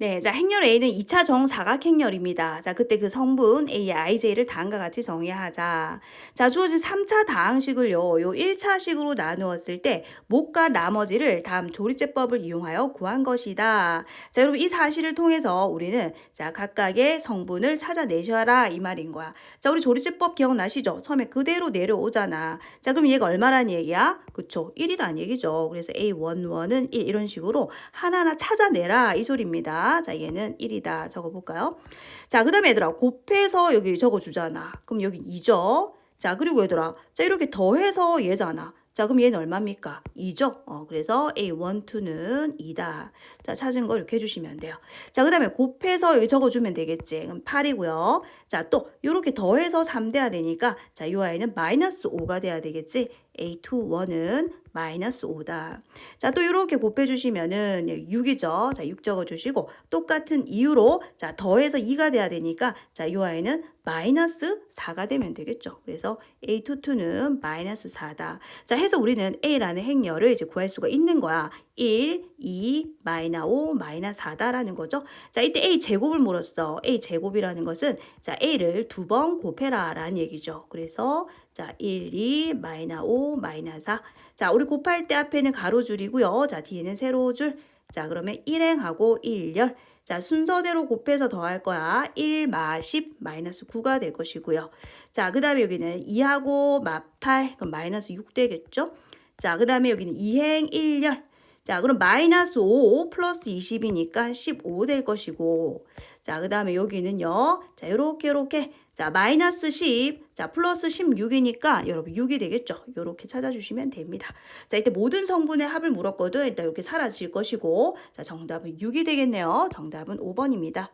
네, 자, 행렬 A는 2차 정사각 행렬입니다. 자, 그때 그 성분 A의 IJ를 다음과 같이 정의하자. 자, 주어진 3차 다항식을요, 요 1차식으로 나누었을 때 목과 나머지를 다음 조리제법을 이용하여 구한 것이다. 자, 여러분 이 사실을 통해서 우리는 자, 각각의 성분을 찾아내셔라 이 말인 거야. 자, 우리 조리제법 기억나시죠? 처음에 그대로 내려오잖아. 자, 그럼 얘가 얼마란 얘기야? 그쵸? 1이란 얘기죠. 그래서 A11은 1 이런 식으로 하나하나 찾아내라 이 소리입니다. 자, 얘는 1이다. 적어볼까요? 자, 그 다음에 얘들아, 곱해서 여기 적어주잖아. 그럼 여기 2죠? 자, 그리고 얘들아, 자, 이렇게 더해서 얘잖아. 자, 그럼 얘는 얼마입니까? 2죠? 어, 그래서 A1, 2는 2다. 자, 찾은 거 이렇게 해주시면 돼요. 자, 그 다음에 곱해서 여기 적어주면 되겠지. 그럼 8이고요. 자, 또, 이렇게 더해서 3 돼야 되니까, 자, 이 아이는 마이너스 5가 돼야 되겠지. A2, 1은 마이너스 5다. 자, 또 이렇게 곱해주시면은 6이죠. 자, 6 적어주시고, 똑같은 이유로, 자, 더해서 2가 돼야 되니까, 자, 이 아이는 마이너스 4가 되면 되겠죠. 그래서 A2, 2는 마이너스 4다. 자, 해서 우리는 A라는 행렬을 이제 구할 수가 있는 거야. 1, 2, 마이너 5, 마이너 4다라는 거죠. 자, 이때 A 제곱을 물었어. A 제곱이라는 것은 자, A를 두 번 곱해라 라는 얘기죠. 그래서 자, 1, 2, 마이너 5, 마이너 4. 자, 우리 곱할 때 앞에는 가로줄이고요. 자, 뒤에는 세로줄. 자, 그러면 1행하고 1열. 자, 순서대로 곱해서 더할 거야. 1, 마 10, 마이너스 9가 될 것이고요. 자, 그 다음에 여기는 2하고 마 8, 그럼 마이너스 6 되겠죠? 자, 그 다음에 여기는 2행 1열. 자, 그럼 마이너스 5 플러스 20이니까 15 될 것이고. 자, 그 다음에 여기는요. 자, 요렇게, 요렇게. 자, 마이너스 10. 자, 플러스 16이니까 여러분 6이 되겠죠. 요렇게 찾아주시면 됩니다. 자, 이때 모든 성분의 합을 물었거든. 일단 이렇게 사라질 것이고. 자, 정답은 6이 되겠네요. 정답은 5번입니다.